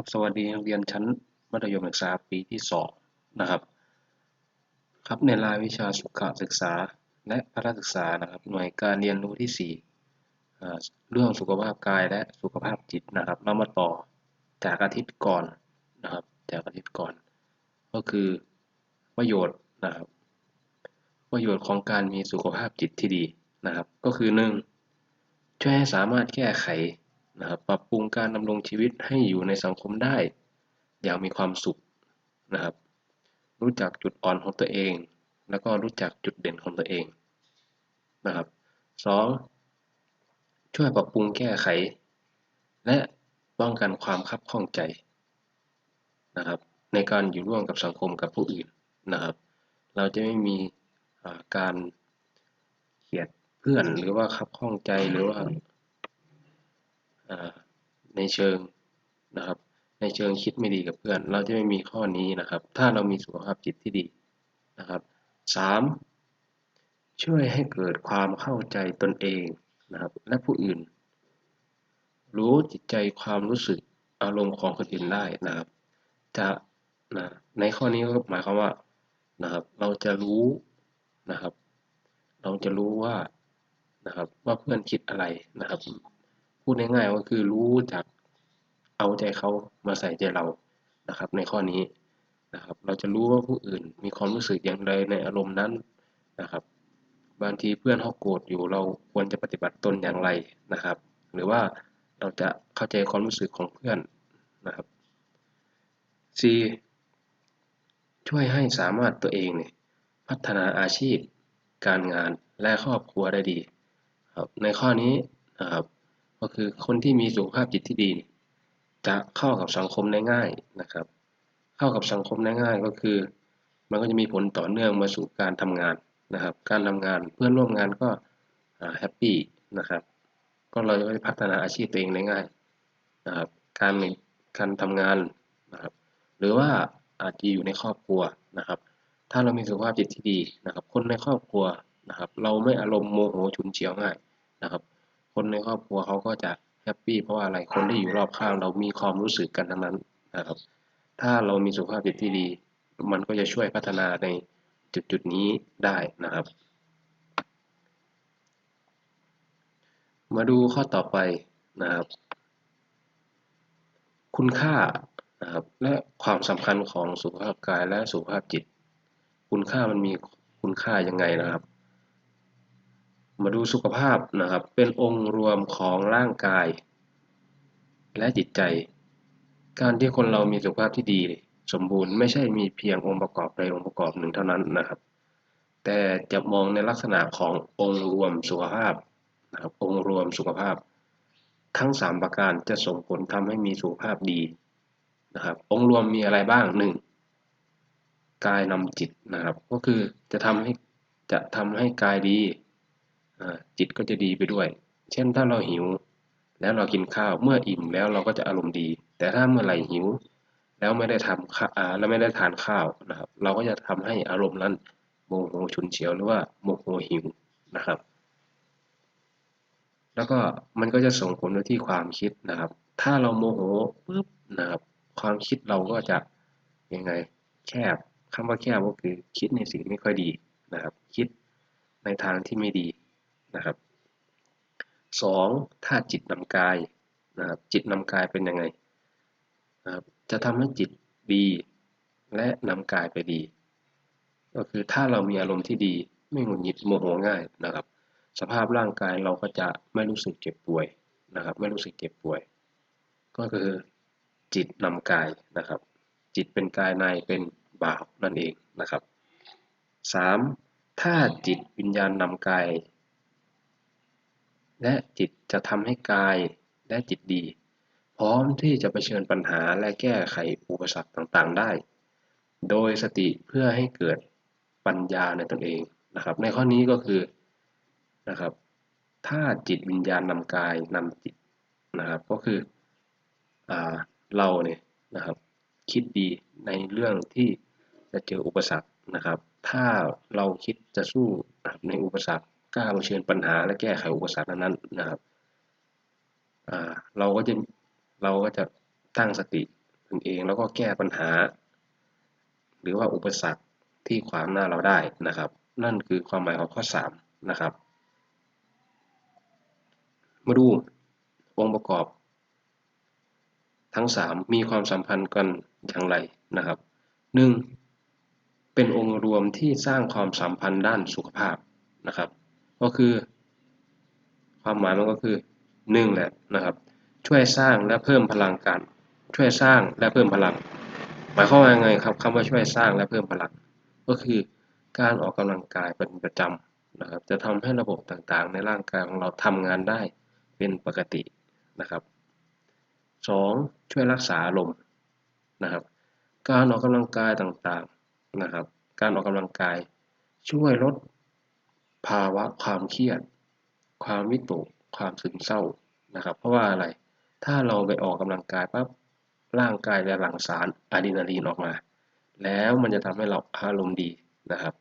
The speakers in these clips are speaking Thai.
ครับสวัสดีนักเรียนชั้นมัธยมศึกษาปีที่สองนะครับ ครับในรายวิชาสุขศึกษาและพละศึกษานะครับ หน่วยการเรียนรู้ที่สี่เรื่องสุขภาพกายและสุขภาพจิตนะครับเรามาต่อจากอาทิตย์ก่อนนะครับ จากอาทิตย์ก่อน ก็คือประโยชน์นะครับ ประโยชน์ของการมีสุขภาพจิตที่ดีนะครับ ก็คือหนึ่งช่วยให้สามารถแก้ไข นะครับปรับปรุงการดำรงชีวิตให้อยู่ในสังคมได้ อย่างมีความสุขนะครับ รู้จักจุดอ่อนของตัวเอง แล้วก็รู้จักจุดเด่นของตัวเองนะครับสองช่วยปรับปรุงแก้ไข และป้องกันความคับข้องใจนะครับ ในการอยู่ร่วมกับสังคมกับผู้อื่นนะครับ เราจะไม่มีการเกลียดเพื่อนหรือว่าคับข้องใจหรือว่า ในเชิงนะครับ ในเชิงคิดไม่ดีกับเพื่อน เราจะไม่มีข้อนี้นะครับ ถ้าเรามีสุขภาพจิตที่ดีนะครับสามช่วยให้เกิดความเข้าใจตนเองนะครับ และผู้อื่น รู้จิตใจความรู้สึกอารมณ์ของคนอื่นได้นะครับ จะนะในข้อนี้ก็หมายความว่านะครับ เราจะรู้นะครับ เราจะรู้ว่านะครับ ว่าเพื่อนคิดอะไรนะครับ พูดง่ายๆก็คือรู้จักเอาใจเขามาใส่ใจเรานะครับ ในข้อนี้นะครับ เราจะรู้ว่าผู้อื่นมีความรู้สึกอย่างไรในอารมณ์นั้นนะครับ บางทีเพื่อนเขาโกรธอยู่เราควรจะปฏิบัติตนอย่างไรนะครับ หรือว่าเราจะเข้าใจความรู้สึกของเพื่อนนะครับ C ช่วยให้สามารถตัวเองเนี่ยพัฒนาอาชีพ การงานและครอบครัวได้ดีครับในข้อนี้นะครับ ก็คือคนที่มีสุขภาพจิตที่ดี จะเข้ากับสังคมได้ง่ายนะครับ เข้ากับสังคมได้ง่ายก็คือ มันก็จะมีผลต่อเนื่องมาสู่การทำงานนะครับ การทำงานเพื่อนร่วมงานก็แฮปปี้นะครับ ก็เราจะไปพัฒนาอาชีพตัวเองได้ง่ายนะครับการการทำงานนะครับ หรือว่าอาจจะอยู่ในครอบครัวนะครับ ถ้าเรามีสุขภาพจิตที่ดีนะครับ คนในครอบครัวนะครับ เราไม่อารมณ์โมโหฉุนเฉียวง่ายนะครับ คนในครอบครัวเขาก็จะแฮปปี้เพราะว่าอะไรคนที่อยู่รอบข้างเรามีความรู้สึกกันทั้งนั้นนะครับ ถ้าเรามีสุขภาพจิตที่ดี มันก็จะช่วยพัฒนาในจุดจุดนี้ได้นะครับ มาดูข้อต่อไปนะครับ คุณค่านะครับและความสำคัญของสุขภาพกายและสุขภาพจิต คุณค่ามันมีคุณค่ายังไงนะครับ มาดูสุขภาพนะครับ เป็นองค์รวมของร่างกาย และจิตใจ การที่คนเรามีสุขภาพที่ดี สมบูรณ์ไม่ใช่มีเพียงองค์ประกอบใดองค์ประกอบหนึ่งเท่านั้นนะครับ แต่จะมองในลักษณะขององค์รวมสุขภาพนะครับองค์รวมสุขภาพ ทั้ง 3 ประการจะส่งผลทำให้มีสุขภาพดีนะครับ องค์รวมมีอะไรบ้างหนึ่งกายนำจิตนะครับ ก็คือจะทำให้จะทำให้กายดี จิตก็จะดีไปด้วย เช่นถ้าเราหิว แล้วเรากินข้าวเมื่ออิ่มแล้วเราก็จะอารมณ์ดี แต่ถ้าเมื่อไหร่หิว แล้วไม่ได้ทำข้าแล้วไม่ได้ทานข้าวนะครับ เราก็จะทำให้อารมณ์นั้นโมโหฉุนเฉียวหรือว่าโมโหหิวนะครับ แล้วก็มันก็จะส่งผลไปที่ความคิดนะครับ ถ้าเราโมโหปุ๊บนะครับ ความคิดเราก็จะยังไงแคบคำว่าแคบก็คือคิดในสิ่งไม่ค่อยดีนะครับ คิดในทางที่ไม่ดี ส 2. ถ้าจิตนำกายนะครับจิตนำกายเป็นยังไงนะจะทำให้จิตดี และนำกายไปดี ก็คือถ้าเรามีอารมณ์ที่ดีไม่หงุดหงิดโมโหง่ายนะครับ สภาพร่างกายเราก็จะไม่รู้สึกเจ็บป่วยนะครับ ไม่รู้สึกเจ็บป่วย ก็คือจิตนำกายนะครับ จิตเป็นกายในเป็นบ่าวนั่นเองนะครับ 3. ถ้าจิตวิญญาณนำกาย และจิตจะทำให้กายและจิตดี พร้อมที่จะะเผชิญปัญหาและแก้ไขอุปสรรคต่างๆ ได้ โดยสติเพื่อให้เกิดปัญญาในตนเองนะครับ ในข้อนี้ก็คือนะครับ ถ้าจิตวิญญาณนำกายนำจิตนะครับ ก็คืออเราเนี่ยนะครับ คิดดีในเรื่องที่จะเจออุปสรรคนะครับ ถ้าเราคิดจะสู้ในอุปสรรค ล้าเผชิญปัญหาและแก้ไขอุปสรรคนั้นนะครับเราก็จะเราก็จะตั้งสติตนเองแล้วก็แก้ปัญหา หรือว่าอุปสรรคที่ขวางหน้าเราได้นะครับ นั่นคือความหมายของข้อ 3 นะครับ มาดูองค์ประกอบ ทั้ง 3 มีความสัมพันธ์กันอย่างไรนะครับ 1. เป็นองค์รวมที่สร้างความสัมพันธ์ด้านสุขภาพนะครับ ก็คือ ความหมายมันก็คือ1แหละนะครับ ช่วยสร้างและเพิ่มพลังการช่วยสร้างและเพิ่มพลัง หมายความว่าไงครับคำว่าช่วยสร้างและเพิ่มพลัง ก็คือการออกกำลังกายเป็นประจำนะครับ จะทำให้ระบบต่างๆ ในร่างกายของเราทำงานได้เป็นปกตินะครับ 2. ช่วยรักษาอารมณ์นะครับ การออกกำลังกายต่างๆนะครับ การออกกำลังกายช่วยลด ภาวะความเครียด ความวิตก ความซึมเศร้านะครับ เพราะว่าอะไร ถ้าเราไปออกกำลังกายปั๊บร่างกายจะหลั่งสารอะดรีนาลีนออกมา แล้วมันจะทำให้เราอารมณ์ดีนะครับ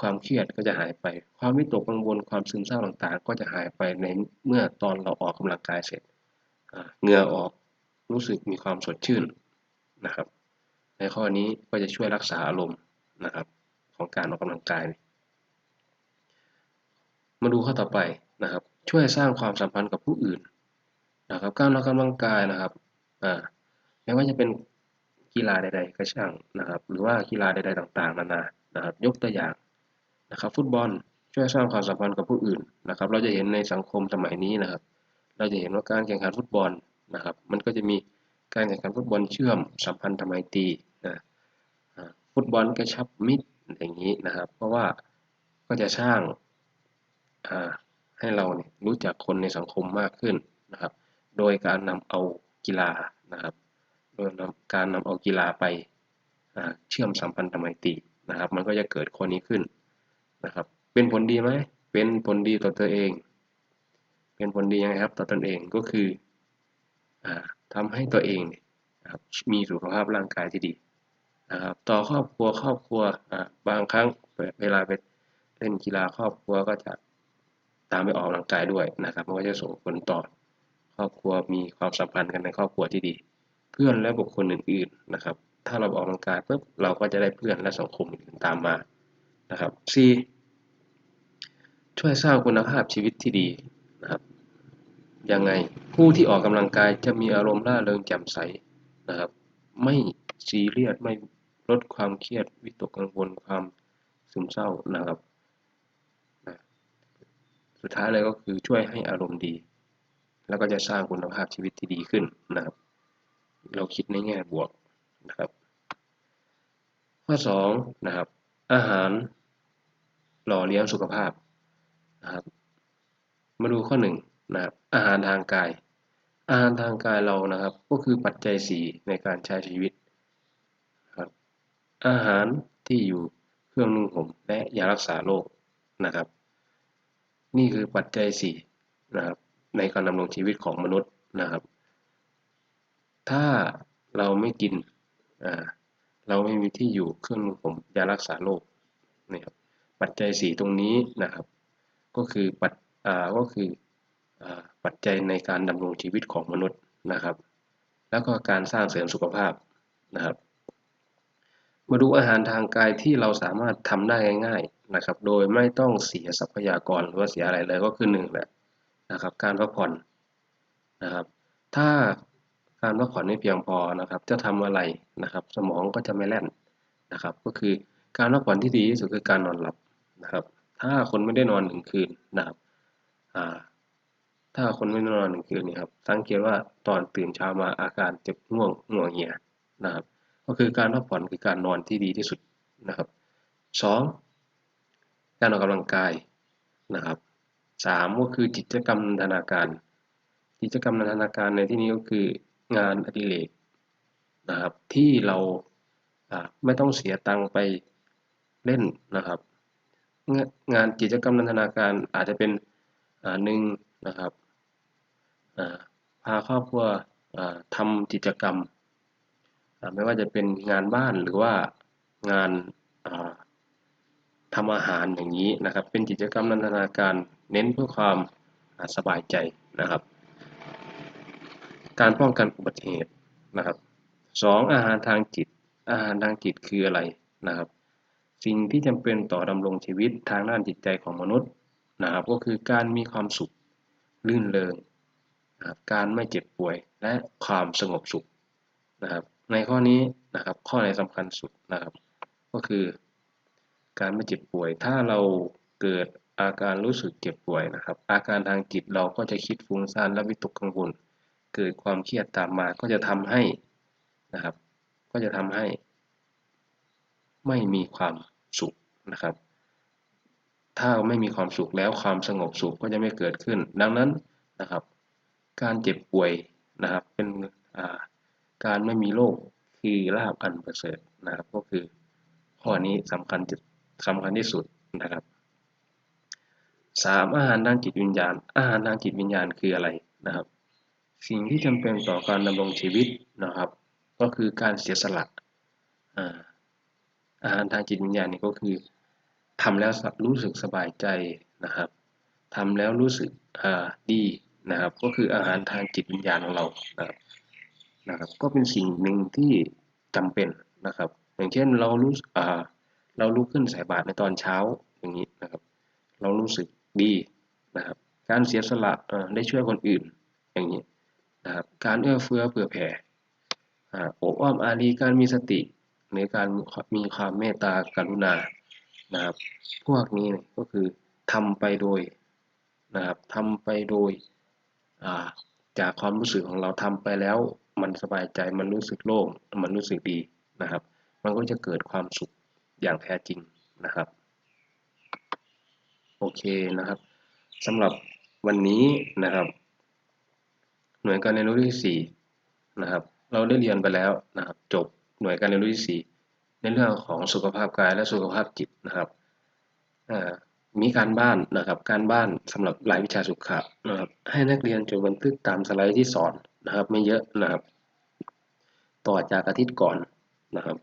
ความเครียดก็จะหายไป ความวิตกกังวล ความซึมเศร้าต่างๆ ก็จะหายไปในเมื่อตอนเราออกกำลังกายเสร็จเหงื่อออกรู้สึกมีความสดชื่นนะครับ ในข้อนี้ก็จะช่วยรักษาอารมณ์นะครับ ของการออกกำลังกาย มาดูข้อต่อไปนะครับ ช่วยสร้างความสัมพันธ์กับผู้อื่นนะครับการออกกำลังกายนะครับไม่ว่าจะเป็นกีฬาใดๆก็ช่างนะครับ หรือว่ากีฬาใดๆต่าง ๆนานานะครับ ยกตัวอย่างนะครับ ฟุตบอลช่วยสร้างความสัมพันธ์กับผู้อื่นนะครับ เราจะเห็นในสังคมสมัยนี้นะครับ เราจะเห็นว่าการแข่งขันฟุตบอลนะครับ มันก็จะมีการแข่งขันฟุตบอลเชื่อมสัมพันธ์ทำไมตีนะฟุตบอลกระชับมิตรอย่างนี้นะครับ เพราะว่าก็จะสร้าง ให้เราเนี่ยรู้จักคนในสังคมมากขึ้นนะครับ โดยการนำเอากีฬานะครับ โดยการนำเอากีฬาไปเชื่อมสัมพันธ์ทำไมตรีนะครับ มันก็จะเกิดคนนี้ขึ้นนะครับ เป็นผลดีไหมเป็นผลดีต่อตัวเอง เป็นผลดียังไงครับต่อตนเองก็คือทำให้ตัวเองมีสุขภาพร่างกายที่ดีนะครับ ต่อครอบครัวครอบครัวบางครั้งเวลาไปเล่นกีฬาครอบครัวก็จะ ตามไปออกกำลังกายด้วยนะครับมันก็จะส่งผลต่อครอบครัวมีความสัมพันธ์กันในครอบครัวที่ดี เพื่อนและบุคคลอื่นๆนะครับ ถ้าเราออกกำลังกายปุ๊บเราก็จะได้เพื่อนและสังคมอื่นตามมานะครับ C ช่วยสร้างคุณภาพชีวิตที่ดีนะครับยังไงผู้ที่ออกกำลังกายจะมีอารมณ์ร่าเริงแจ่มใสนะครับ ไม่ซีเรียสไม่ลดความเครียดวิตกกังวลความซึมเศร้านะครับ สุดท้ายเลยก็คือช่วยให้อารมณ์ดี แล้วก็จะสร้างคุณภาพชีวิตที่ดีขึ้นนะครับ เราคิดในแง่บวกนะครับ ข้อ2นะครับ อาหารหล่อเลี้ยงสุขภาพนะครับ มาดูข้อ1นะครับอาหารทางกาย อาหารทางกายเรานะครับ ก็คือปัจจัยสี่ในการใช้ชีวิตครับ อาหารที่อยู่เครื่องนุ่งห่มและยารักษาโรคนะครับ นี่คือปัจจัยสี่นะครับในการดำรงชีวิตของมนุษย์นะครับ ถ้าเราไม่กินอ่าเราไม่มีที่อยู่เครื่องนุ่งห่มยารักษาโรคนี่ครับปัจจัยสี่ตรงนี้นะครับ ก็คือปัจอ่าก็คือปัจจัยในการดำรงชีวิตของมนุษย์นะครับ แล้วก็การสร้างเสริมสุขภาพนะครับ มาดูอาหารทางกายที่เราสามารถทำได้ง่ายๆนะครับ โดยไม่ต้องเสียทรัพยากรหรือว่าเสียอะไรเลยก็คือหนึ่งแหละนะครับ การพักผ่อนนะครับ ถ้าการพักผ่อนไม่เพียงพอนะครับ จะทำอะไรนะครับ สมองก็จะไม่แล่นนะครับ ก็คือการพักผ่อนที่ดีที่สุดคือการนอนหลับนะครับ ถ้าคนไม่ได้นอนหนึ่งคืนนะครับถ้าคนไม่นอนหนึ่งคืนนี่ครับสังเกตว่าตอนตื่นเช้ามาอาการจะง่วงง่วงเหี่ยนะครับ ก็คือการพักผ่อนคือการนอนที่ดีที่สุดนะครับสองการออกกำลังกายนะครับสามก็คือกิจกรรมนันทนาการ กิจกรรมนันทนาการในที่นี้ก็คืองานอดิเรกนะครับที่เราไม่ต้องเสียตังค์ไปเล่นนะครับ งานกิจกรรมนันทนาการอาจจะเป็นหนึ่งนะครับพาครอบครัวทำกิจกรรม ไม่ว่าจะเป็นงานบ้านหรือว่างานทำอาหารอย่างนี้นะครับ เป็นกิจกรรมนันทนาการเน้นเพื่อความสบายใจนะครับ การป้องกันอุบัติเหตุนะครับสองอาหารทางจิต อาหารทางจิตคืออะไรนะครับ สิ่งที่จำเป็นต่อดำรงชีวิตทางด้านจิตใจของมนุษย์นะครับ ก็คือการมีความสุขลื่นเริงนะครับการไม่เจ็บป่วยและความสงบสุขนะครับ ในข้อนี้นะครับ ข้อไหนสำคัญสุดนะครับ ก็คือ การไม่เจ็บป่วย ถ้าเราเกิดอาการรู้สึกเจ็บป่วยนะครับ อาการทางจิตเราก็จะคิดฟุ้งซ่านและวิตกกังวล เกิดความเครียดตามมาก็จะทำให้นะครับ ก็จะทำให้ ไม่มีความสุขนะครับ ถ้าไม่มีความสุขแล้วความสงบสุขก็จะไม่เกิดขึ้น ดังนั้นนะครับ การเจ็บป่วยนะครับ เป็น การไม่มีโรคคือลาบอันประเสริฐนะครับ ก็คือข้อนี้สำคัญสำคัญที่สุดนะครับสามอาหารทางจิตวิญญาณ อาหารทางจิตวิญญาณคืออะไรนะครับ สิ่งที่จำเป็นต่อการดำรงชีวิตนะครับ ก็คือการเสียสละอาหารทางจิตวิญญาณนี่ก็คือทำแล้วรู้สึกสบายใจนะครับทำแล้วรู้สึกดีนะครับ ก็คืออาหารทางจิตวิญญาณของเรานะครับ นะครับ ก็เป็นสิ่งหนึ่งที่จำเป็นนะครับ อย่างเช่นเรารู้เราลุกขึ้นใส่บาตรในตอนเช้าอย่างนี้นะครับ เรารู้สึกดีนะครับ การเสียสละได้ช่วยคนอื่นอย่างนี้นะครับ การเอื้อเฟื้อเผื่อแผ่โอบอ้อมอารีการมีสติหรือการมีความเมตตากรุณานะครับ พวกนี้ก็คือทำไปโดยนะครับทำไปโดยจากความรู้สึกของเราทำไปแล้ว มันสบายใจมันรู้สึกโล่งมันรู้สึกดีนะครับ มันก็จะเกิดความสุขอย่างแท้จริงนะครับ โอเคนะครับสำหรับวันนี้นะครับ หน่วยการเรียนรู้ที่4นะครับ เราได้เรียนไปแล้วนะครับ จบหน่วยการเรียนรู้ที่4ในเรื่องของสุขภาพกายและสุขภาพจิตนะครับมีการบ้านนะครับ การบ้านสำหรับรายวิชาสุขะนะครับ ให้นักเรียนจดบันทึกตามสไลด์ที่สอน นะครับ ไม่เยอะนะครับ ต่อจากอาทิตย์ก่อนนะครับ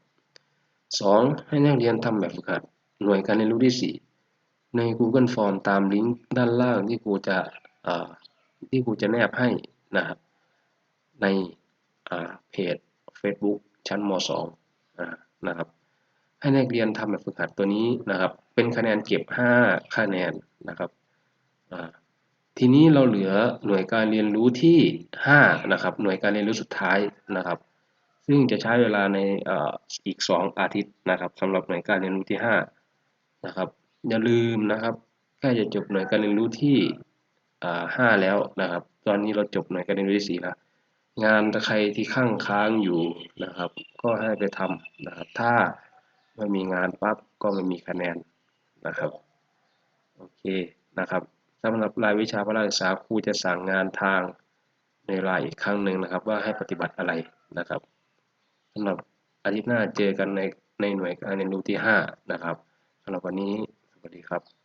สองให้นักเรียนทำแบบฝึกหัด หน่วยการเรียนรู้ที่ 4 ใน Google Form ตามลิงก์ด้านล่างที่ครูจะที่ครูจะแนบให้นะครับ ในเพจ Facebook ชั้นม .2 นะครับ ให้นักเรียนทำแบบฝึกหัดตัวนี้นะครับ เป็นคะแนนเก็บ 5 คะแนนนะครับ ทีนี้เราเหลือหน่วยการเรียนรู้ที่ 5 นะครับ หน่วยการเรียนรู้สุดท้ายนะครับ ซึ่งจะใช้เวลาในอีก 2 อาทิตย์นะครับสำหรับหน่วยการเรียนรู้ที่ 5 นะครับ อย่าลืมนะครับใกล้จะจบหน่วยการเรียนรู้ที่5แล้วนะครับ ตอนนี้เราจบหน่วยการเรียนรู้ที่4แล้วงานใครที่ข้างค้างอยู่นะครับ ก็ให้ไปทำนะครับ ถ้าไม่มีงานปั๊บก็ไม่มีคะแนนนะครับ โอเคนะครับ สำหรับรายวิชาพระราชศึกษาครูจะสั่งงานทางในรายอีกครั้งหนึ่งนะครับ ว่าให้ปฏิบัติอะไรนะครับสำหรับอาทิตย์หน้าเจอกันในในหน่วยการเรียนรู้ที่ 5 นะครับสำหรับวันนี้สวัสดีครับ